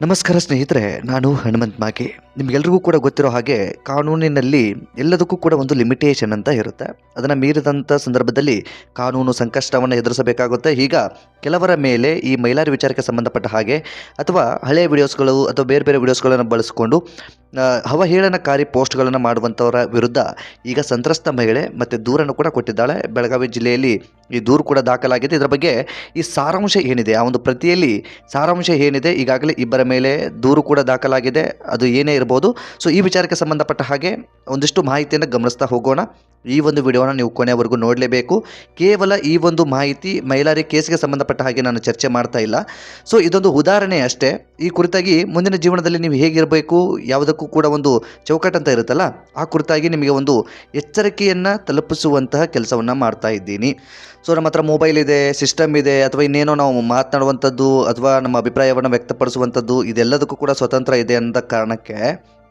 ನಮಸ್ಕಾರ ಸ್ನೇಹಿತರೆ, ನಾನು ಹನುಮಂತ್ ಮಾಗೆ. ನಿಮಗೆಲ್ರಿಗೂ ಕೂಡ ಗೊತ್ತಿರೋ ಹಾಗೆ, ಕಾನೂನಿನಲ್ಲಿ ಎಲ್ಲದಕ್ಕೂ ಕೂಡ ಒಂದು ಲಿಮಿಟೇಷನ್ ಅಂತ ಇರುತ್ತೆ. ಅದನ್ನು ಮೀರಿದಂಥ ಸಂದರ್ಭದಲ್ಲಿ ಕಾನೂನು ಸಂಕಷ್ಟವನ್ನು ಎದುರಿಸಬೇಕಾಗುತ್ತೆ. ಈಗ ಕೆಲವರ ಮೇಲೆ ಈ ಮೈಲಾರಿ ವಿಚಾರಕ್ಕೆ ಸಂಬಂಧಪಟ್ಟ ಹಾಗೆ, ಅಥವಾ ಹಳೆಯ ವಿಡಿಯೋಸ್ಗಳು ಅಥವಾ ಬೇರೆ ಬೇರೆ ವಿಡಿಯೋಸ್ಗಳನ್ನು ಬಳಸಿಕೊಂಡು ಅವಹೇಳನಕಾರಿ ಪೋಸ್ಟ್ಗಳನ್ನು ಮಾಡುವಂಥವರ ವಿರುದ್ಧ ಈಗ ಸಂತ್ರಸ್ತ ಮಹಿಳೆ ಮತ್ತು ದೂರನ್ನು ಕೂಡ ಕೊಟ್ಟಿದ್ದಾಳೆ. ಬೆಳಗಾವಿ ಜಿಲ್ಲೆಯಲ್ಲಿ ಈ ದೂರು ಕೂಡ ದಾಖಲಾಗಿದೆ. ಇದರ ಬಗ್ಗೆ ಈ ಸಾರಾಂಶ ಏನಿದೆ? ಆ ಒಂದು ಪ್ರತಿಯಲ್ಲಿ ಸಾರಾಂಶ ಏನಿದೆ? ಈಗಾಗಲೇ ಇಬ್ಬರ ಮೇಲೆ ದೂರು ಕೂಡ ದಾಖಲಾಗಿದೆ. ಅದು ಏನೇ ಇರ್ಬೋದು. ಸೊ ಈ ವಿಚಾರಕ್ಕೆ ಸಂಬಂಧಪಟ್ಟ ಹಾಗೆ ಒಂದಿಷ್ಟು ಮಾಹಿತಿಯನ್ನು ಗಮನಿಸ್ತಾ ಹೋಗೋಣ. ಈ ಒಂದು ವಿಡಿಯೋನ ನೀವು ಕೊನೆಯವರೆಗೂ ನೋಡಲೇಬೇಕು. ಕೇವಲ ಈ ಒಂದು ಮಾಹಿತಿ ಮೈಲಾರಿ ಕೇಸ್ಗೆ ಸಂಬಂಧಪಟ್ಟ ಹಾಗೆ ನಾನು ಚರ್ಚೆ ಮಾಡ್ತಾ ಇಲ್ಲ. ಸೊ ಇದೊಂದು ಉದಾಹರಣೆ ಅಷ್ಟೇ. ಈ ಕುರಿತಾಗಿ ಮುಂದಿನ ಜೀವನದಲ್ಲಿ ನೀವು ಹೇಗಿರಬೇಕು, ಯಾವುದಕ್ಕೂ ಕೂಡ ಒಂದು ಚೌಕಟ್ಟಂತ ಇರುತ್ತಲ್ಲ, ಆ ಕುರಿತಾಗಿ ನಿಮಗೆ ಒಂದು ಎಚ್ಚರಿಕೆಯನ್ನು ತಲುಪಿಸುವಂತಹ ಕೆಲಸವನ್ನು ಮಾಡ್ತಾ ಇದ್ದೀನಿ. ಸೊ ನಮ್ಮ ಹತ್ರ ಮೊಬೈಲ್ ಇದೆ ಸಿಸ್ಟಮ್ ಇದೆ, ಅಥವಾ ಇನ್ನೇನೋ ನಾವು ಮಾತನಾಡುವಂಥದ್ದು, ಅಥವಾ ನಮ್ಮ ಅಭಿಪ್ರಾಯವನ್ನು ವ್ಯಕ್ತಪಡಿಸುವಂಥದ್ದು, ಇದೆಲ್ಲದಕ್ಕೂ ಕೂಡ ಸ್ವತಂತ್ರ ಇದೆ ಅಂದ ಕಾರಣಕ್ಕೆ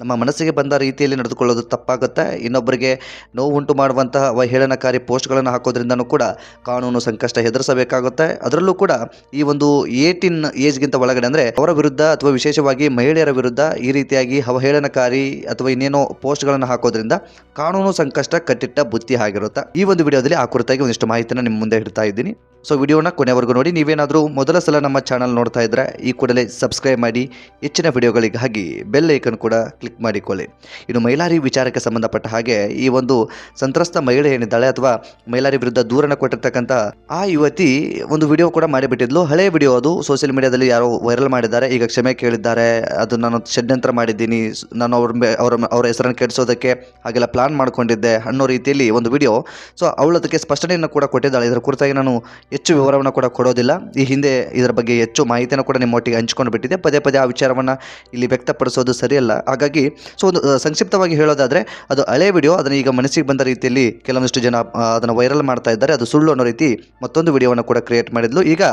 ನಮ್ಮ ಮನಸ್ಸಿಗೆ ಬಂದ ರೀತಿಯಲ್ಲಿ ನಡೆದುಕೊಳ್ಳೋದು ತಪ್ಪಾಗುತ್ತೆ. ಇನ್ನೊಬ್ಬರಿಗೆ ನೋವುಂಟು ಮಾಡುವಂತಹ ಅವಹೇಳನಕಾರಿ ಪೋಸ್ಟ್ಗಳನ್ನು ಹಾಕೋದ್ರಿಂದನೂ ಕೂಡ ಕಾನೂನು ಸಂಕಷ್ಟ ಹೆದರಿಸಬೇಕಾಗುತ್ತೆ ಅದರಲ್ಲೂ ಕೂಡ ಈ ಒಂದು ಏಟಿನ್ ಏಜ್ಗಿಂತ ಒಳಗಡೆ ಅಂದರೆ ಅವರ ವಿರುದ್ಧ ಅಥವಾ ವಿಶೇಷವಾಗಿ ಮಹಿಳೆಯರ ವಿರುದ್ಧ ಈ ರೀತಿಯಾಗಿ ಅವಹೇಳನಕಾರಿ ಅಥವಾ ಇನ್ನೇನೋ ಪೋಸ್ಟ್ಗಳನ್ನು ಹಾಕೋದ್ರಿಂದ ಕಾನೂನು ಸಂಕಷ್ಟ ಕಟ್ಟಿಟ್ಟ ಬುತ್ತಿ ಆಗಿರುತ್ತೆ. ಈ ಒಂದು ವಿಡಿಯೋದಲ್ಲಿ ಆ ಕುರಿತಾಗಿ ಒಂದಿಷ್ಟು ಮಾಹಿತಿಯನ್ನು ನಿಮ್ಮ ಮುಂದೆ ಇಡ್ತಾ ಇದ್ದೀನಿ. ಸೊ ವಿಡಿಯೋನ ಕೊನೆವರೆಗೂ ನೋಡಿ, ನೀವೇನಾದರೂ ಮೊದಲ ಸಲ ನಮ್ಮ ಚಾನಲ್ ನೋಡ್ತಾ ಇದ್ದರೆ ಈ ಕೂಡಲೇ ಸಬ್ಸ್ಕ್ರೈಬ್ ಮಾಡಿ, ಹೆಚ್ಚಿನ ವಿಡಿಯೋಗಳಿಗಾಗಿ ಬೆಲ್ ಐಕನ್ ಕೂಡ ಕ್ಲಿಕ್ ಮಾಡಿಕೊಳ್ಳಿ. ಇನ್ನು ಮೈಲಾರಿ ವಿಚಾರಕ್ಕೆ ಸಂಬಂಧಪಟ್ಟ ಹಾಗೆ, ಈ ಒಂದು ಸಂತ್ರಸ್ತ ಮಹಿಳೆ ಏನಿದ್ದಾಳೆ ಅಥವಾ ಮೈಲಾರಿ ವಿರುದ್ಧ ದೂರನ ಕೊಟ್ಟಿರ್ತಕ್ಕಂಥ ಆ ಯುವತಿ ಒಂದು ವಿಡಿಯೋ ಕೂಡ ಮಾಡಿಬಿಟ್ಟಿದ್ಲು. ಹಳೆ ವಿಡಿಯೋ ಅದು. ಸೋಷಿಯಲ್ ಮೀಡಿಯಾದಲ್ಲಿ ಯಾರೋ ವೈರಲ್ ಮಾಡಿದ್ದಾರೆ. ಈಗ ಕ್ಷಮೆ ಕೇಳಿದ್ದಾರೆ. ಅದು ನಾನು ಷಡ್ಯಂತ್ರ ಮಾಡಿದ್ದೀನಿ. ನಾನು ಅವ್ರ ಅವರ ಅವರ ಹೆಸರನ್ನು ಕೆಡಿಸೋದಕ್ಕೆ ಹಾಗೆಲ್ಲ ಪ್ಲಾನ್ ಮಾಡ್ಕೊಂಡಿದ್ದೆ ಅನ್ನೋ ರೀತಿಯಲ್ಲಿ ಒಂದು ವಿಡಿಯೋ ಸೊ ಅವಳು ಅದಕ್ಕೆ ಸ್ಪಷ್ಟನೆಯನ್ನು ಕೂಡ ಕೊಟ್ಟಿದ್ದಾಳೆ. ಇದರ ಕುರಿತಾಗಿ ನಾನು ಹೆಚ್ಚು ವಿವರವನ್ನು ಕೂಡ ಕೊಡೋದಿಲ್ಲ. ಈ ಹಿಂದೆ ಇದರ ಬಗ್ಗೆ ಹೆಚ್ಚು ಮಾಹಿತಿಯನ್ನು ಕೂಡ ನಿಮ್ಮೊಟ್ಟಿಗೆ ಹಂಚ್ಕೊಂಡು ಬಿಟ್ಟಿದೆ ಪದೇ ಪದೇ ಆ ವಿಚಾರವನ್ನು ಇಲ್ಲಿ ವ್ಯಕ್ತಪಡಿಸೋದು ಸರಿಯಲ್ಲ. ಹಾಗಾಗಿ ಸೊ ಒಂದು ಸಂಕ್ಷಿಪ್ತವಾಗಿ ಹೇಳೋದಾದರೆ, ಅದು ಹಳೆ ವಿಡಿಯೋ, ಅದನ್ನು ಈಗ ಮನಸ್ಸಿಗೆ ಬಂದ ರೀತಿಯಲ್ಲಿ ಕೆಲವೊಂದಿಷ್ಟು ಜನ ಅದನ್ನು ವೈರಲ್ ಮಾಡ್ತಾ ಇದ್ದಾರೆ. ಅದು ಸುಳ್ಳು ಅನ್ನೋ ರೀತಿ ಮತ್ತೊಂದು ವಿಡಿಯೋವನ್ನು ಕೂಡ ಕ್ರಿಯೇಟ್ ಮಾಡಿದ್ಲು. ಈಗ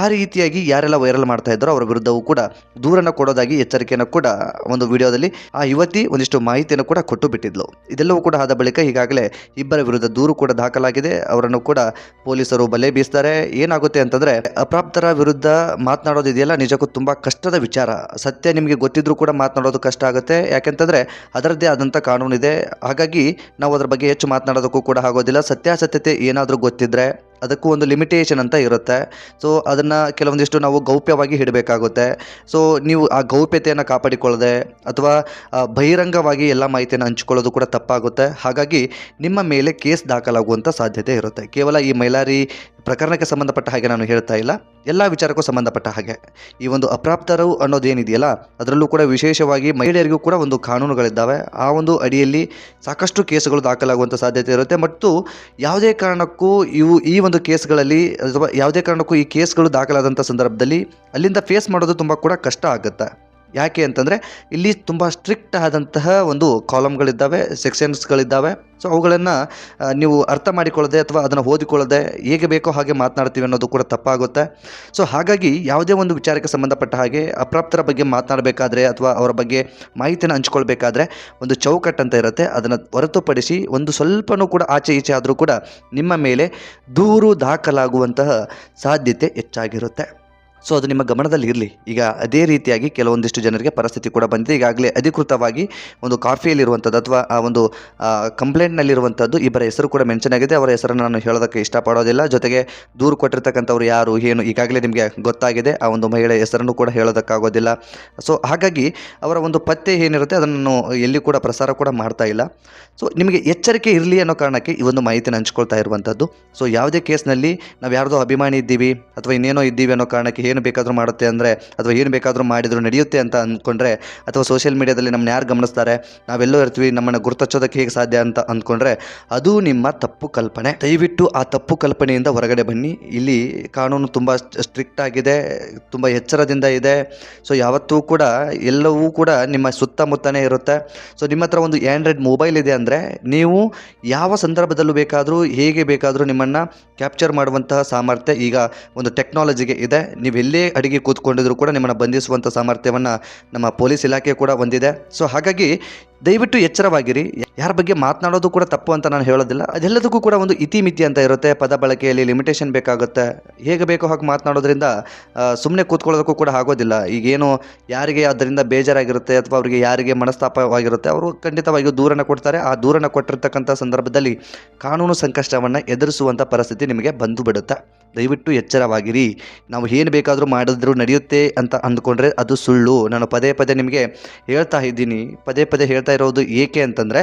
ಆ ರೀತಿಯಾಗಿ ಯಾರೆಲ್ಲ ವೈರಲ್ ಮಾಡ್ತಾ ಇದ್ದಾರೋ ಅವರ ವಿರುದ್ಧವೂ ಕೂಡ ದೂರನ್ನು ಕೊಡೋದಾಗಿ ಎಚ್ಚರಿಕೆಯನ್ನು ಕೂಡ ಒಂದು ವಿಡಿಯೋದಲ್ಲಿ ಆ ಯುವತಿ ಒಂದಿಷ್ಟು ಮಾಹಿತಿಯನ್ನು ಕೂಡ ಕೊಟ್ಟು ಬಿಟ್ಟಿದ್ಲು. ಇದೆಲ್ಲವೂ ಕೂಡ ಆದ ಬಳಿಕ ಈಗಾಗಲೇ ಇಬ್ಬರ ವಿರುದ್ಧ ದೂರು ಕೂಡ ದಾಖಲಾಗಿದೆ. ಅವರನ್ನು ಕೂಡ ಪೊಲೀಸರು ಬಲೆ ಬೀಸ್ತಾರೆ ಏನಾಗುತ್ತೆ ಅಂತಂದ್ರೆ ಅಪ್ರಾಪ್ತರ ವಿರುದ್ಧ ಮಾತನಾಡೋದು ಇದೆಯಲ್ಲ, ನಿಜಕ್ಕೂ ತುಂಬಾ ಕಷ್ಟದ ವಿಚಾರ. ಸತ್ಯ ನಿಮಗೆ ಗೊತ್ತಿದ್ರೂ ಕೂಡ ಮಾತನಾಡೋದು ಕಷ್ಟ ಆಗುತ್ತೆ. ಯಾಕೆಂತಂದ್ರೆ ಅದರದ್ದೇ ಆದಂಥ ಕಾನೂನಿದೆ. ಹಾಗಾಗಿ ನಾವು ಅದರ ಬಗ್ಗೆ ಹೆಚ್ಚು ಮಾತನಾಡೋದಕ್ಕೂ ಕೂಡ ಆಗೋದಿಲ್ಲ. ಸತ್ಯಾಸತ್ಯತೆ ಏನಾದರೂ ಗೊತ್ತಿದ್ರೆ ಅದಕ್ಕೂ ಒಂದು ಲಿಮಿಟೇಷನ್ ಅಂತ ಇರುತ್ತೆ. ಸೊ ಅದನ್ನು ಕೆಲವೊಂದಿಷ್ಟು ನಾವು ಗೌಪ್ಯವಾಗಿ ಹಿಡಬೇಕಾಗುತ್ತೆ. ಸೊ ನೀವು ಆ ಗೌಪ್ಯತೆಯನ್ನು ಕಾಪಾಡಿಕೊಳ್ಳದೆ ಅಥವಾ ಬಹಿರಂಗವಾಗಿ ಎಲ್ಲ ಮಾಹಿತಿಯನ್ನು ಹಂಚಿಕೊಳ್ಳೋದು ಕೂಡ ತಪ್ಪಾಗುತ್ತೆ. ಹಾಗಾಗಿ ನಿಮ್ಮ ಮೇಲೆ ಕೇಸ್ ದಾಖಲಾಗುವಂಥ ಸಾಧ್ಯತೆ ಇರುತ್ತೆ. ಕೇವಲ ಈ ಮೈಲಾರಿ ಪ್ರಕರಣಕ್ಕೆ ಸಂಬಂಧಪಟ್ಟ ಹಾಗೆ ನಾನು ಹೇಳ್ತಾ ಇಲ್ಲ. ಎಲ್ಲ ವಿಚಾರಕ್ಕೂ ಸಂಬಂಧಪಟ್ಟ ಹಾಗೆ. ಈ ಒಂದು ಅಪ್ರಾಪ್ತರು ಅನ್ನೋದೇನಿದೆಯಲ್ಲ, ಅದರಲ್ಲೂ ಕೂಡ ವಿಶೇಷವಾಗಿ ಮಹಿಳೆಯರಿಗೂ ಕೂಡ ಒಂದು ಕಾನೂನುಗಳಿದ್ದಾವೆ. ಆ ಒಂದು ಅಡಿಯಲ್ಲಿ ಸಾಕಷ್ಟು ಕೇಸುಗಳು ದಾಖಲಾಗುವಂಥ ಸಾಧ್ಯತೆ ಇರುತ್ತೆ. ಮತ್ತು ಯಾವುದೇ ಕಾರಣಕ್ಕೂ ಇವು, ಈ ಒಂದು ಕೇಸ್ಗಳಲ್ಲಿ, ಅಥವಾ ಯಾವುದೇ ಕಾರಣಕ್ಕೂ ಈ ಕೇಸ್ಗಳು ದಾಖಲಾದಂಥ ಸಂದರ್ಭದಲ್ಲಿ ಅಲ್ಲಿಂದ ಫೇಸ್ ಮಾಡೋದು ತುಂಬ ಕೂಡ ಕಷ್ಟ ಆಗುತ್ತೆ. ಯಾಕೆ ಅಂತಂದರೆ ಇಲ್ಲಿ ತುಂಬ ಸ್ಟ್ರಿಕ್ಟ್ ಆದಂತಹ ಒಂದು ಕಾಲಮ್ಗಳಿದ್ದಾವೆ ಸೆಕ್ಷನ್ಸ್ಗಳಿದ್ದಾವೆ ಸೊ ಅವುಗಳನ್ನು ನೀವು ಅರ್ಥ ಮಾಡಿಕೊಳ್ಳದೆ ಅಥವಾ ಅದನ್ನು ಓದಿಕೊಳ್ಳದೆ ಹೇಗೆ ಬೇಕೋ ಹಾಗೆ ಮಾತನಾಡ್ತೀವಿ ಅನ್ನೋದು ಕೂಡ ತಪ್ಪಾಗುತ್ತೆ. ಸೊ ಹಾಗಾಗಿ ಯಾವುದೇ ಒಂದು ವಿಚಾರಕ್ಕೆ ಸಂಬಂಧಪಟ್ಟ ಹಾಗೆ ಅಪ್ರಾಪ್ತರ ಬಗ್ಗೆ ಮಾತನಾಡಬೇಕಾದ್ರೆ ಅಥವಾ ಅವರ ಬಗ್ಗೆ ಮಾಹಿತಿಯನ್ನು ಹಂಚ್ಕೊಳ್ಬೇಕಾದ್ರೆ ಒಂದು ಚೌಕಟ್ಟಂತ ಇರುತ್ತೆ. ಅದನ್ನು ಹೊರತುಪಡಿಸಿ ಒಂದು ಸ್ವಲ್ಪನೂ ಕೂಡ ಆಚೆ ಈಚೆ ಆದರೂ ಕೂಡ ನಿಮ್ಮ ಮೇಲೆ ದೂರು ದಾಖಲಾಗುವಂತಹ ಸಾಧ್ಯತೆ ಹೆಚ್ಚಾಗಿರುತ್ತೆ. ಸೊ ಅದು ನಿಮ್ಮ ಗಮನದಲ್ಲಿ ಇರಲಿ. ಈಗ ಅದೇ ರೀತಿಯಾಗಿ ಕೆಲವೊಂದಿಷ್ಟು ಜನರಿಗೆ ಪರಿಸ್ಥಿತಿ ಕೂಡ ಬಂದಿದೆ. ಈಗಾಗಲೇ ಅಧಿಕೃತವಾಗಿ ಒಂದು ಕಾಫಿಯಲ್ಲಿರುವಂಥದ್ದು ಅಥವಾ, ಆ, ಒಂದು ಕಂಪ್ಲೇಂಟ್ನಲ್ಲಿರುವಂಥದ್ದು ಇಬ್ಬರ ಹೆಸರು ಕೂಡ ಮೆನ್ಷನ್ ಆಗಿದೆ. ಅವರ ಹೆಸರನ್ನು ನಾನು ಹೇಳೋದಕ್ಕೆ ಇಷ್ಟಪಡೋದಿಲ್ಲ. ಜೊತೆಗೆ ದೂರು ಕೊಟ್ಟಿರ್ತಕ್ಕಂಥವ್ರು ಯಾರು, ಏನು, ಈಗಾಗಲೇ ನಿಮಗೆ ಗೊತ್ತಾಗಿದೆ. ಆ ಒಂದು ಮಹಿಳೆ ಹೆಸರನ್ನು ಕೂಡ ಹೇಳೋದಕ್ಕಾಗೋದಿಲ್ಲ. ಸೊ ಹಾಗಾಗಿ ಅವರ ಒಂದು ಪತ್ತೆ ಏನಿರುತ್ತೆ ಅದನ್ನು ನಾನು ಎಲ್ಲಿ ಕೂಡ ಪ್ರಸಾರ ಕೂಡ ಮಾಡ್ತಾ ಇಲ್ಲ. ಸೊ ನಿಮಗೆ ಎಚ್ಚರಿಕೆ ಇರಲಿ ಅನ್ನೋ ಕಾರಣಕ್ಕೆ ಈ ಒಂದು ಮಾಹಿತಿನ ಹಂಚ್ಕೊಳ್ತಾ ಇರುವಂಥದ್ದು. ಸೊ ಯಾವುದೇ ಕೇಸ್ನಲ್ಲಿ ನಾವು ಯಾರ್ದೋ ಅಭಿಮಾನಿ ಇದ್ದೀವಿ ಅಥವಾ ಇನ್ನೇನೋ ಇದ್ದೀವಿ ಅನ್ನೋ ಕಾರಣಕ್ಕೆ ಏನು ಬೇಕಾದರೂ ಮಾಡುತ್ತೆ ಅಂದರೆ ಅಥವಾ ಏನು ಬೇಕಾದರೂ ಮಾಡಿದರೂ ನಡೆಯುತ್ತೆ ಅಂತ ಅಂದ್ಕೊಂಡ್ರೆ ಅಥವಾ ಸೋಷಿಯಲ್ ಮೀಡಿಯಾದಲ್ಲಿ ನಮ್ಮನ್ನ ಯಾರು ಗಮನಿಸ್ತಾರೆ? ನಾವೆಲ್ಲೋ ಇರ್ತೀವಿ, ನಮ್ಮನ್ನು ಗುರುತಚ್ಚೋದಕ್ಕೆ ಹೇಗೆ ಸಾಧ್ಯ ಅಂತ ಅಂದ್ಕೊಂಡ್ರೆ ಅದು ನಿಮ್ಮ ತಪ್ಪು ಕಲ್ಪನೆ. ದಯವಿಟ್ಟು ಆ ತಪ್ಪು ಕಲ್ಪನೆಯಿಂದ ಹೊರಗಡೆ ಬನ್ನಿ. ಇಲ್ಲಿ ಕಾನೂನು ತುಂಬ ಸ್ಟ್ರಿಕ್ಟ್ ಆಗಿದೆ, ತುಂಬ ಎಚ್ಚರದಿಂದ ಇದೆ. ಸೊ ಯಾವತ್ತೂ ಕೂಡ ಎಲ್ಲವೂ ಕೂಡ ನಿಮ್ಮ ಸುತ್ತಮುತ್ತನೇ ಇರುತ್ತೆ. ಸೊ ನಿಮ್ಮ ಹತ್ರ ಒಂದು ಆ್ಯಂಡ್ರಾಯ್ಡ್ ಮೊಬೈಲ್ ಇದೆ ಅಂದರೆ ನೀವು ಯಾವ ಸಂದರ್ಭದಲ್ಲೂ ಬೇಕಾದರೂ, ಹೇಗೆ ಬೇಕಾದರೂ ನಿಮ್ಮನ್ನು ಕ್ಯಾಪ್ಚರ್ ಮಾಡುವಂತಹ ಸಾಮರ್ಥ್ಯ ಈಗ ಒಂದು ಟೆಕ್ನಾಲಜಿಗೆ ಇದೆ. ನೀವು ಎಲ್ಲೇ ಅಡಿಗೆ ಕೂತ್ಕೊಂಡಿದ್ರು ಕೂಡ ನಿಮ್ಮನ್ನು ಬಂಧಿಸುವಂಥ ಸಾಮರ್ಥ್ಯವನ್ನು ನಮ್ಮ ಪೊಲೀಸ್ ಇಲಾಖೆ ಕೂಡ ಹೊಂದಿದೆ. ಸೊ ಹಾಗಾಗಿ ದಯವಿಟ್ಟು ಎಚ್ಚರವಾಗಿರಿ. ಯಾರ ಬಗ್ಗೆ ಮಾತನಾಡೋದು ಕೂಡ ತಪ್ಪು ಅಂತ ನಾನು ಹೇಳೋದಿಲ್ಲ. ಅದೆಲ್ಲದಕ್ಕೂ ಕೂಡ ಒಂದು ಇತಿಮಿತಿ ಅಂತ ಇರುತ್ತೆ. ಪದ ಬಳಕೆಯಲ್ಲಿ ಲಿಮಿಟೇಷನ್ ಬೇಕಾಗುತ್ತೆ. ಹೇಗೆ ಬೇಕೋ ಹಾಗೆ ಮಾತನಾಡೋದ್ರಿಂದ ಸುಮ್ಮನೆ ಕೂತ್ಕೊಳ್ಳೋದಕ್ಕೂ ಕೂಡ ಆಗೋದಿಲ್ಲ. ಈಗೇನು ಯಾರಿಗೆ ಅದರಿಂದ ಬೇಜಾರಾಗಿರುತ್ತೆ ಅಥವಾ ಅವರಿಗೆ ಯಾರಿಗೆ ಮನಸ್ತಾಪವಾಗಿರುತ್ತೆ, ಅವರು ಖಂಡಿತವಾಗಿಯೂ ದೂರನ ಕೊಡ್ತಾರೆ. ಆ ದೂರನ ಕೊಟ್ಟಿರ್ತಕ್ಕಂಥ ಸಂದರ್ಭದಲ್ಲಿ ಕಾನೂನು ಸಂಕಷ್ಟವನ್ನು ಎದುರಿಸುವಂಥ ಪರಿಸ್ಥಿತಿ ನಿಮಗೆ ಬಂದು ಬಿಡುತ್ತೆ. ದಯವಿಟ್ಟು ಎಚ್ಚರವಾಗಿರಿ. ನಾವು ಏನು ಬೇಕಾದರೂ ಮಾಡಿದ್ರು ನಡೆಯುತ್ತೆ ಅಂತ ಅಂದ್ಕೊಂಡ್ರೆ ಅದು ಸುಳ್ಳು. ನಾನು ಪದೇ ಪದೇ ನಿಮಗೆ ಹೇಳ್ತಾ ಇದ್ದೀನಿ. ಪದೇ ಪದೇ ಹೇಳ್ತಾ ಇರೋದು ಏಕೆ ಅಂತಂದರೆ,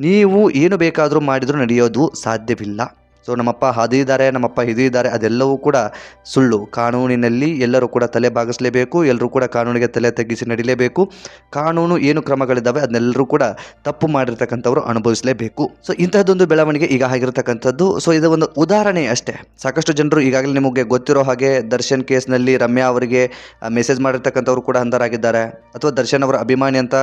ನೀವು ಏನು ಬೇಕಾದರೂ ಮಾಡಿದರೂ ನಡೆಯೋದು ಸಾಧ್ಯವಿಲ್ಲ. ಸೊ ನಮ್ಮಪ್ಪ ಅದು ಇದ್ದಾರೆ, ನಮ್ಮಪ್ಪ ಇದು ಇದ್ದಾರೆ, ಅದೆಲ್ಲವೂ ಕೂಡ ಸುಳ್ಳು. ಕಾನೂನಿನಲ್ಲಿ ಎಲ್ಲರೂ ಕೂಡ ತಲೆ ಬಾಗಿಸಲೇಬೇಕು ಎಲ್ಲರೂ ಕೂಡ ಕಾನೂನಿಗೆ ತಲೆ ತಗ್ಗಿಸಿ ನಡಿಲೇಬೇಕು. ಕಾನೂನು ಏನು ಕ್ರಮಗಳಿದ್ದಾವೆ ಅದನ್ನೆಲ್ಲರೂ ಕೂಡ ತಪ್ಪು ಮಾಡಿರ್ತಕ್ಕಂಥವ್ರು ಅನುಭವಿಸಲೇಬೇಕು. ಸೊ ಇಂತಹದ್ದೊಂದು ಬೆಳವಣಿಗೆ ಈಗ ಆಗಿರತಕ್ಕಂಥದ್ದು. ಸೊ ಇದು ಒಂದು ಉದಾಹರಣೆ ಅಷ್ಟೇ. ಸಾಕಷ್ಟು ಜನರು ಈಗಾಗಲೇ ನಿಮಗೆ ಗೊತ್ತಿರೋ ಹಾಗೆ ದರ್ಶನ್ ಕೇಸ್ನಲ್ಲಿ ರಮ್ಯಾ ಅವರಿಗೆ ಮೆಸೇಜ್ ಮಾಡಿರ್ತಕ್ಕಂಥವ್ರು ಕೂಡ ಅಂಧರಾಗಿದ್ದಾರೆ. ಅಥವಾ ದರ್ಶನ್ ಅವರ ಅಭಿಮಾನಿ ಅಂತ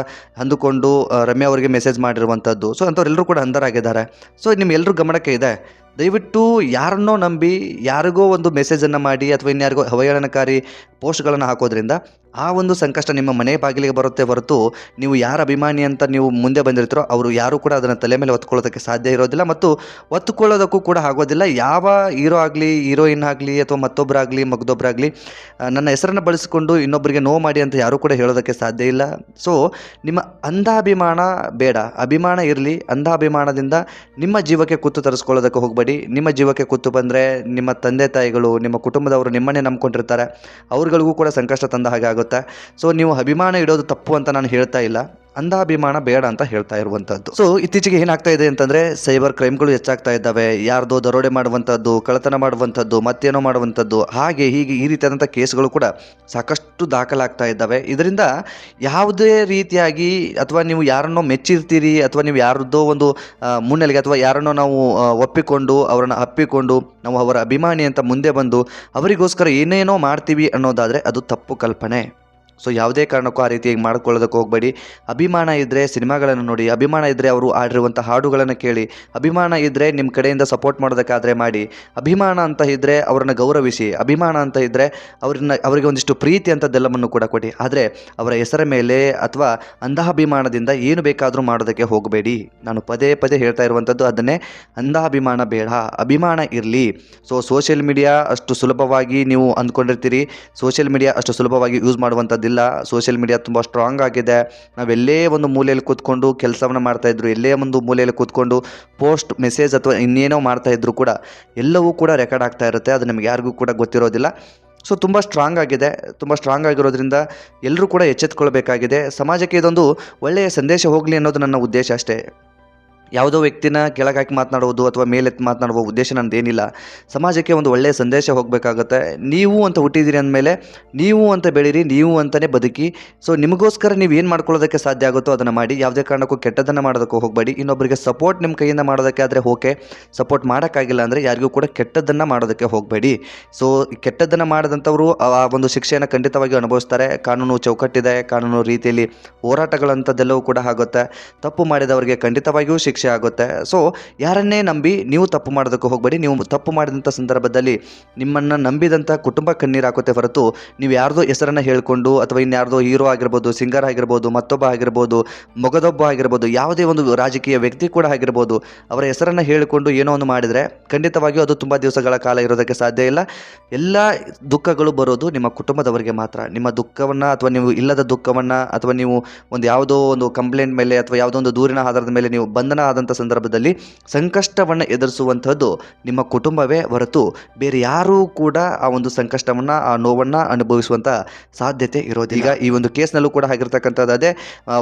ಅಂದುಕೊಂಡು ರಮ್ಯಾ ಅವರಿಗೆ ಮೆಸೇಜ್ ಮಾಡಿರುವಂಥದ್ದು. ಸೊ ಅಂಥವ್ರೆಲ್ಲರೂ ಕೂಡ ಅಂಧರಾಗಿದ್ದಾರೆ. ಸೊ ನಿಮ್ಮೆಲ್ಲರೂ ಗಮನಕ್ಕೆ ಇದೆ. ದಯವಿಟ್ಟು ಯಾರನ್ನೋ ನಂಬಿ ಯಾರಿಗೋ ಒಂದು ಮೆಸೇಜನ್ನು ಮಾಡಿ ಅಥವಾ ಇನ್ಯಾರಿಗೋ ಅವಹೇಳನಕಾರಿ ಪೋಸ್ಟ್ಗಳನ್ನು ಹಾಕೋದ್ರಿಂದ ಆ ಒಂದು ಸಂಕಷ್ಟ ನಿಮ್ಮ ಮನೆ ಬಾಗಿಲಿಗೆ ಬರುತ್ತೆ ಹೊರತು ನೀವು ಯಾರ ಅಭಿಮಾನಿ ಅಂತ ನೀವು ಮುಂದೆ ಬಂದಿರ್ತೀರೋ ಅವರು ಯಾರೂ ಕೂಡ ಅದನ್ನು ತಲೆ ಮೇಲೆ ಹೊತ್ಕೊಳ್ಳೋದಕ್ಕೆ ಸಾಧ್ಯ ಇರೋದಿಲ್ಲ ಮತ್ತು ಒತ್ತುಕೊಳ್ಳೋದಕ್ಕೂ ಕೂಡ ಆಗೋದಿಲ್ಲ. ಯಾವ ಹೀರೋ ಆಗಲಿ, ಹೀರೋಯಿನ್ ಆಗಲಿ ಅಥವಾ ಮತ್ತೊಬ್ಬರಾಗಲಿ ಮಗದೊಬ್ಬರಾಗಲಿ ನನ್ನ ಹೆಸರನ್ನು ಬಳಸಿಕೊಂಡು ಇನ್ನೊಬ್ಬರಿಗೆ ನೋವು ಮಾಡಿ ಅಂತ ಯಾರೂ ಕೂಡ ಹೇಳೋದಕ್ಕೆ ಸಾಧ್ಯ ಇಲ್ಲ. ಸೊ ನಿಮ್ಮ ಅಂಧಾಭಿಮಾನ ಬೇಡ. ಅಭಿಮಾನ ಇರಲಿ. ಅಂಧಾಭಿಮಾನದಿಂದ ನಿಮ್ಮ ಜೀವಕ್ಕೆ ಕುತ್ತು ತರಿಸ್ಕೊಳ್ಳೋದಕ್ಕೆ ಹೋಗಬೇಡಿ. ನಿಮ್ಮ ಜೀವಕ್ಕೆ ಕುತ್ತು ಬಂದರೆ ನಿಮ್ಮ ತಂದೆ ತಾಯಿಗಳು, ನಿಮ್ಮ ಕುಟುಂಬದವರು ನಿಮ್ಮನ್ನೇ ನಂಬ್ಕೊಂಡಿರ್ತಾರೆ. ಅವ್ರುಗಳಿಗೂ ಕೂಡ ಸಂಕಷ್ಟ ತಂದ ಹಾಗೆ ಆಗುತ್ತೆ. ಸೊ ನೀವು ಅಭಿಮಾನ ಇಡೋದು ತಪ್ಪು ಅಂತ ನಾನು ಹೇಳ್ತಾ ಇಲ್ಲ. ಅಂಧಾಭಿಮಾನ ಬೇಡ ಅಂತ ಹೇಳ್ತಾ ಇರುವಂತದ್ದು ಸೊ ಇತ್ತೀಚೆಗೆ ಏನಾಗ್ತಾ ಇದೆ ಅಂತಂದ್ರೆ, ಸೈಬರ್ ಕ್ರೈಮ್ಗಳು ಹೆಚ್ಚಾಗ್ತಾ ಇದ್ದಾವೆ. ಯಾರ್ದೋ ದರೋಡೆ ಮಾಡುವಂತದ್ದು ಕಳ್ಳತನ ಮಾಡುವಂತದ್ದು ಮತ್ತೇನೋ ಮಾಡುವಂತದ್ದು ಹಾಗೆ ಹೀಗೆ ಈ ರೀತಿಯಾದಂಥ ಕೇಸ್ಗಳು ಕೂಡ ಸಾಕಷ್ಟು ದಾಖಲಾಗ್ತಾ ಇದ್ದಾವೆ. ಇದರಿಂದ ಯಾವುದೇ ರೀತಿಯಾಗಿ ಅಥವಾ ನೀವು ಯಾರನ್ನೋ ಮೆಚ್ಚಿರ್ತೀರಿ, ಅಥವಾ ನೀವು ಯಾರದ್ದೋ ಒಂದು ಮುನ್ನೆಲೆಗೆ ಅಥವಾ ಯಾರನ್ನೋ ನಾವು ಒಪ್ಪಿಕೊಂಡು, ಅವರನ್ನು ಅಪ್ಪಿಕೊಂಡು, ನಾವು ಅವರ ಅಭಿಮಾನಿ ಅಂತ ಮುಂದೆ ಬಂದು ಅವರಿಗೋಸ್ಕರ ಏನೇನೋ ಮಾಡ್ತೀವಿ ಅನ್ನೋದಾದರೆ ಅದು ತಪ್ಪು ಕಲ್ಪನೆ. ಸೊ ಯಾವುದೇ ಕಾರಣಕ್ಕೂ ಆ ರೀತಿಯಾಗಿ ಮಾಡ್ಕೊಳ್ಳೋದಕ್ಕೆ ಹೋಗಬೇಡಿ. ಅಭಿಮಾನ ಇದ್ದರೆ ಸಿನಿಮಾಗಳನ್ನು ನೋಡಿ, ಅಭಿಮಾನ ಇದ್ದರೆ ಅವರು ಆಡಿರುವಂಥ ಹಾಡುಗಳನ್ನು ಕೇಳಿ, ಅಭಿಮಾನ ಇದ್ದರೆ ನಿಮ್ಮ ಕಡೆಯಿಂದ ಸಪೋರ್ಟ್ ಮಾಡೋದಕ್ಕಾದರೆ ಮಾಡಿ, ಅಭಿಮಾನ ಅಂತ ಇದ್ದರೆ ಅವರನ್ನು ಗೌರವಿಸಿ, ಅಭಿಮಾನ ಅಂತ ಇದ್ದರೆ ಅವ್ರನ್ನ, ಅವರಿಗೆ ಒಂದಿಷ್ಟು ಪ್ರೀತಿ ಅಂಥದ್ದೆಲ್ಲವನ್ನು ಕೂಡ ಕೊಡಿ. ಆದರೆ ಅವರ ಹೆಸರ ಮೇಲೆ ಅಥವಾ ಅಂಧಾಭಿಮಾನದಿಂದ ಏನು ಬೇಕಾದರೂ ಮಾಡೋದಕ್ಕೆ ಹೋಗಬೇಡಿ. ನಾನು ಪದೇ ಪದೇ ಹೇಳ್ತಾ ಇರುವಂಥದ್ದು ಅದನ್ನೇ, ಅಂಧಾಭಿಮಾನ ಬೇಡ, ಅಭಿಮಾನ ಇರಲಿ. ಸೊ ಸೋಷಿಯಲ್ ಮೀಡಿಯಾ ಅಷ್ಟು ಸುಲಭವಾಗಿ ನೀವು ಅಂದ್ಕೊಂಡಿರ್ತೀರಿ. ಸೋಷಿಯಲ್ ಮೀಡಿಯಾ ಅಷ್ಟು ಸುಲಭವಾಗಿ ಯೂಸ್ ಮಾಡುವಂಥದ್ದಿಲ್ಲ ಸೋಷಿಯಲ್ ಮೀಡಿಯಾ ತುಂಬ ಸ್ಟ್ರಾಂಗ್ ಆಗಿದೆ. ನಾವೆಲ್ಲೇ ಒಂದು ಮೂಲೆಯಲ್ಲಿ ಕೂತ್ಕೊಂಡು ಕೆಲಸವನ್ನು ಮಾಡ್ತಾ ಇದ್ರು, ಎಲ್ಲೇ ಒಂದು ಮೂಲೆಯಲ್ಲಿ ಕೂತ್ಕೊಂಡು ಪೋಸ್ಟ್ ಮೆಸೇಜ್ ಅಥವಾ ಇನ್ನೇನೋ ಮಾಡ್ತಾ ಇದ್ರು ಕೂಡ ಎಲ್ಲವೂ ಕೂಡ ರೆಕಾರ್ಡ್ ಆಗ್ತಾ ಇರುತ್ತೆ. ಅದು ನಮಗೆ ಯಾರಿಗೂ ಕೂಡ ಗೊತ್ತಿರೋದಿಲ್ಲ. ಸೊ ತುಂಬ ಸ್ಟ್ರಾಂಗ್ ಆಗಿದೆ. ತುಂಬ ಸ್ಟ್ರಾಂಗ್ ಆಗಿರೋದ್ರಿಂದ ಎಲ್ಲರೂ ಕೂಡ ಎಚ್ಚೆತ್ಕೊಳ್ಬೇಕಾಗಿದೆ. ಸಮಾಜಕ್ಕೆ ಇದೊಂದು ಒಳ್ಳೆಯ ಸಂದೇಶ ಹೋಗಲಿ ಅನ್ನೋದು ನನ್ನ ಉದ್ದೇಶ ಅಷ್ಟೇ. ಯಾವುದೋ ವ್ಯಕ್ತಿನ ಕೆಳಗಾಕಿ ಮಾತನಾಡುವುದು ಅಥವಾ ಮೇಲೆತ್ತಿ ಮಾತನಾಡುವ ಉದ್ದೇಶ ನನ್ನದೇನಿಲ್ಲ ಸಮಾಜಕ್ಕೆ ಒಂದು ಒಳ್ಳೆಯ ಸಂದೇಶ ಹೋಗಬೇಕಾಗುತ್ತೆ. ನೀವು ಅಂತ ಹುಟ್ಟಿದ್ದೀರಿ ಅಂದಮೇಲೆ ನೀವು ಅಂತ ಬೆಳೀರಿ, ನೀವು ಅಂತಲೇ ಬದುಕಿ. ಸೊ ನಿಮಗೋಸ್ಕರ ನೀವು ಏನು ಮಾಡ್ಕೊಳ್ಳೋದಕ್ಕೆ ಸಾಧ್ಯ ಆಗುತ್ತೋ ಅದನ್ನು ಮಾಡಿ. ಯಾವುದೇ ಕಾರಣಕ್ಕೂ ಕೆಟ್ಟದನ್ನು ಮಾಡೋದಕ್ಕೂ ಹೋಗಬೇಡಿ. ಇನ್ನೊಬ್ಬರಿಗೆ ಸಪೋರ್ಟ್ ನಿಮ್ಮ ಕೈಯಿಂದ ಮಾಡೋದಕ್ಕೆ ಆದರೆ ಓಕೆ ಸಪೋರ್ಟ್ ಮಾಡೋಕ್ಕಾಗಿಲ್ಲ ಅಂದರೆ ಯಾರಿಗೂ ಕೂಡ ಕೆಟ್ಟದ್ದನ್ನು ಮಾಡೋದಕ್ಕೆ ಹೋಗಬೇಡಿ. ಸೊ ಕೆಟ್ಟದ್ದನ್ನು ಮಾಡಿದಂಥವರು ಆ ಒಂದು ಶಿಕ್ಷೆಯನ್ನು ಖಂಡಿತವಾಗಿ ಅನುಭವಿಸ್ತಾರೆ. ಕಾನೂನು ಚೌಕಟ್ಟಿದೆ. ಕಾನೂನು ರೀತಿಯಲ್ಲಿ ಹೋರಾಟಗಳಂಥದ್ದೆಲ್ಲವೂ ಕೂಡ ಆಗುತ್ತೆ. ತಪ್ಪು ಮಾಡಿದವರಿಗೆ ಖಂಡಿತವಾಗಿಯೂ ಶಿಕ್ಷೆ ಆಗುತ್ತೆ. ಸೊ ಯಾರನ್ನೇ ನಂಬಿ ನೀವು ತಪ್ಪು ಮಾಡೋದಕ್ಕೆ ಹೋಗಬೇಡಿ. ನೀವು ತಪ್ಪು ಮಾಡಿದಂಥ ಸಂದರ್ಭದಲ್ಲಿ ನಿಮ್ಮನ್ನು ನಂಬಿದಂಥ ಕುಟುಂಬ ಕಣ್ಣೀರು ಹಾಕುತ್ತೆ ಹೊರತು ನೀವು ಯಾರ್ದೋ ಹೆಸರನ್ನು ಹೇಳಿಕೊಂಡು ಅಥವಾ ಇನ್ಯಾರ್ದೋ ಹೀರೋ ಆಗಿರ್ಬೋದು, ಸಿಂಗರ್ ಆಗಿರ್ಬೋದು, ಮತ್ತೊಬ್ಬ ಆಗಿರ್ಬೋದು, ಮೊಗದೊಬ್ಬ ಆಗಿರ್ಬೋದು, ಯಾವುದೇ ಒಂದು ರಾಜಕೀಯ ವ್ಯಕ್ತಿ ಕೂಡ ಆಗಿರ್ಬೋದು, ಅವರ ಹೆಸರನ್ನು ಹೇಳಿಕೊಂಡು ಏನೋ ಒಂದು ಮಾಡಿದರೆ ಖಂಡಿತವಾಗಿಯೂ ಅದು ತುಂಬ ದಿವಸಗಳ ಕಾಲ ಇರೋದಕ್ಕೆ ಸಾಧ್ಯ ಇಲ್ಲ. ಎಲ್ಲ ದುಃಖಗಳು ಬರೋದು ನಿಮ್ಮ ಕುಟುಂಬದವರಿಗೆ ಮಾತ್ರ. ನಿಮ್ಮ ದುಃಖವನ್ನು ಅಥವಾ ನೀವು ಇಲ್ಲದ ದುಃಖವನ್ನು ಅಥವಾ ನೀವು ಒಂದು ಯಾವುದೋ ಒಂದು ಕಂಪ್ಲೇಂಟ್ ಮೇಲೆ ಅಥವಾ ಯಾವುದೋ ಒಂದು ದೂರಿನ ಆಧಾರದ ಮೇಲೆ ನೀವು ಬಂಧನ ಆದಂಥ ಸಂದರ್ಭದಲ್ಲಿ ಸಂಕಷ್ಟವನ್ನು ಎದುರಿಸುವಂಥದ್ದು ನಿಮ್ಮ ಕುಟುಂಬವೇ ಹೊರತು ಬೇರೆ ಯಾರೂ ಕೂಡ ಆ ಒಂದು ಸಂಕಷ್ಟವನ್ನು, ಆ ನೋವನ್ನು ಅನುಭವಿಸುವಂಥ ಸಾಧ್ಯತೆ ಇರೋದಿಲ್ಲ. ಈಗ ಈ ಒಂದು ಕೇಸ್ನಲ್ಲೂ ಕೂಡ ಆಗಿರ್ತಕ್ಕಂಥದ್ದು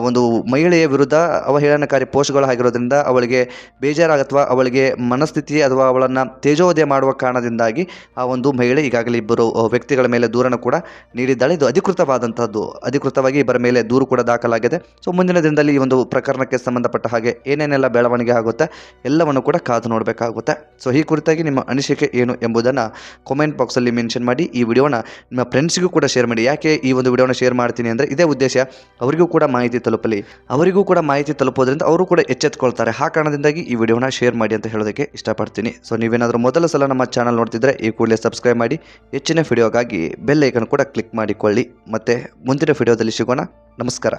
ಒಂದು ಮಹಿಳೆಯ ವಿರುದ್ಧ ಅವಹೇಳನಕಾರಿ ಪೋಸ್ಟ್ಗಳು ಆಗಿರೋದ್ರಿಂದ ಅವಳಿಗೆ ಬೇಜಾರು ಅಥವಾ ಅವಳಿಗೆ ಮನಸ್ಥಿತಿ ಅಥವಾ ಅವಳನ್ನು ತೇಜೋದಯ ಮಾಡುವ ಕಾರಣದಿಂದಾಗಿ ಆ ಒಂದು ಮಹಿಳೆ ಈಗಾಗಲೇ ಇಬ್ಬರು ವ್ಯಕ್ತಿಗಳ ಮೇಲೆ ದೂರನ್ನು ಕೂಡ ನೀಡಿದ್ದಾಳೆ. ಇದು ಅಧಿಕೃತವಾದಂಥದ್ದು ಅಧಿಕೃತವಾಗಿ ಇಬ್ಬರ ಮೇಲೆ ದೂರು ಕೂಡ ದಾಖಲಾಗಿದೆ. ಸೊ, ಮುಂದಿನ ದಿನದಲ್ಲಿ ಈ ಒಂದು ಪ್ರಕರಣಕ್ಕೆ ಸಂಬಂಧಪಟ್ಟ ಹಾಗೆ ಏನೇನೆಲ್ಲ ಬೆಳವಣಿಗೆ ಆಗುತ್ತೆ. ಎಲ್ಲವನ್ನು ಕೂಡ ಕಾದು ನೋಡಬೇಕಾಗುತ್ತೆ. ಸೊ ಈ ಕುರಿತಾಗಿ ನಿಮ್ಮ ಅನಿಸಿಕೆ ಏನು ಎಂಬುದನ್ನು ಕಾಮೆಂಟ್ ಬಾಕ್ಸಲ್ಲಿ ಮೆನ್ಷನ್ ಮಾಡಿ, ಈ ವಿಡಿಯೋನ ನಿಮ್ಮ ಫ್ರೆಂಡ್ಸ್ಗೂ ಕೂಡ ಶೇರ್ ಮಾಡಿ. ಯಾಕೆ ಈ ಒಂದು ವಿಡಿಯೋನ ಶೇರ್ ಮಾಡ್ತೀನಿ ಅಂದರೆ ಇದೇ ಉದ್ದೇಶ, ಅವರಿಗೂ ಕೂಡ ಮಾಹಿತಿ ತಲುಪಲಿ. ಅವರಿಗೂ ಕೂಡ ಮಾಹಿತಿ ತಲುಪೋದ್ರಿಂದ ಅವರು ಕೂಡ ಎಚ್ಚೆತ್ಕೊಳ್ತಾರೆ. ಆ ಕಾರಣದಿಂದಾಗಿ ಈ ವಿಡಿಯೋನ ಶೇರ್ ಮಾಡಿ ಅಂತ ಹೇಳೋದಕ್ಕೆ ಇಷ್ಟಪಡ್ತೀನಿ. ಸೊ ನೀವೇನಾದರೂ ಮೊದಲ ಸಲ ನಮ್ಮ ಚಾನಲ್ ನೋಡ್ತಿದ್ರೆ ಈ ಕೂಡಲೇ ಸಬ್ಸ್ಕ್ರೈಬ್ ಮಾಡಿ, ಹೆಚ್ಚಿನ ವಿಡಿಯೋಗಾಗಿ ಬೆಲ್ ಐಕನ್ ಕೂಡ ಕ್ಲಿಕ್ ಮಾಡಿಕೊಳ್ಳಿ. ಮತ್ತು ಮುಂದಿನ ವಿಡಿಯೋದಲ್ಲಿ ಸಿಗೋಣ. ನಮಸ್ಕಾರ.